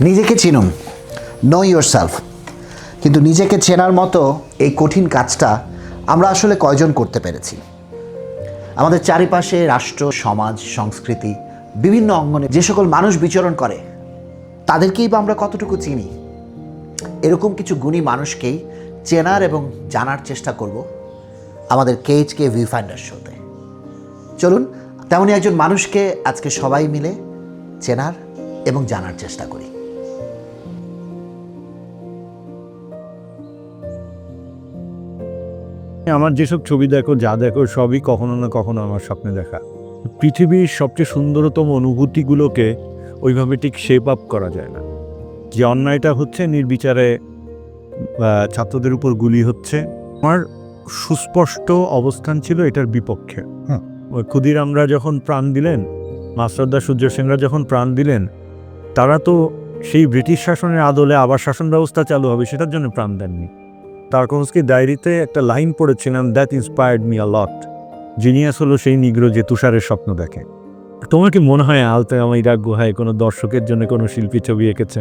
নিজেকে চিনুন। Know your self কিন্তু নিজেকে চেনার মতো এই কঠিন কাজটা আমরা আসলে কয়জন করতে পেরেছি? আমাদের চারিপাশে রাষ্ট্র, সমাজ, সংস্কৃতি, বিভিন্ন অঙ্গনে যে সকল মানুষ বিচরণ করে, তাদেরকেই বা আমরা কতটুকু চিনি? এরকম কিছু গুণী মানুষকেই চেনার এবং জানার চেষ্টা করব আমাদের কেএইচকে ভিউ ফাইন্ডার শোতে চলুন, তেমনই একজন মানুষকে আজকে সবাই মিলে চেনার এবং জানার চেষ্টা করি। আমার যেসব ছবি দেখো যা দেখো সবই কখনো না কখনো আমার স্বপ্নে দেখা। পৃথিবীর সবচেয়ে সুন্দরতম অনুভূতিগুলোকে ওইভাবে ঠিক শেপ আপ করা যায় না। যে অন্যায়টা হচ্ছে নির্বিচারে ছাত্রদের উপর গুলি হচ্ছে আমার সুস্পষ্ট অবস্থান ছিল এটার বিপক্ষে। ক্ষুদিরামরা যখন প্রাণ দিলেন মাস্টারদা সূর্য সেনরা যখন প্রাণ দিলেন তারা তো সেই ব্রিটিশ শাসনের আদলে আবার শাসন ব্যবস্থা চালু হবে সেটার জন্য প্রাণ দেননি। তারকনস্কি ডায়েরিতে একটা লাইন পড়েছিলাম that inspired me a lot genius হলো সেই নিগ্র যে তুষারের স্বপ্ন দেখে। তোমার কি মনে হয় আলতে আমার ইরাক গুহায় কোনো দর্শকের জন্য কোনো শিল্পী ছবি এঁকেছে?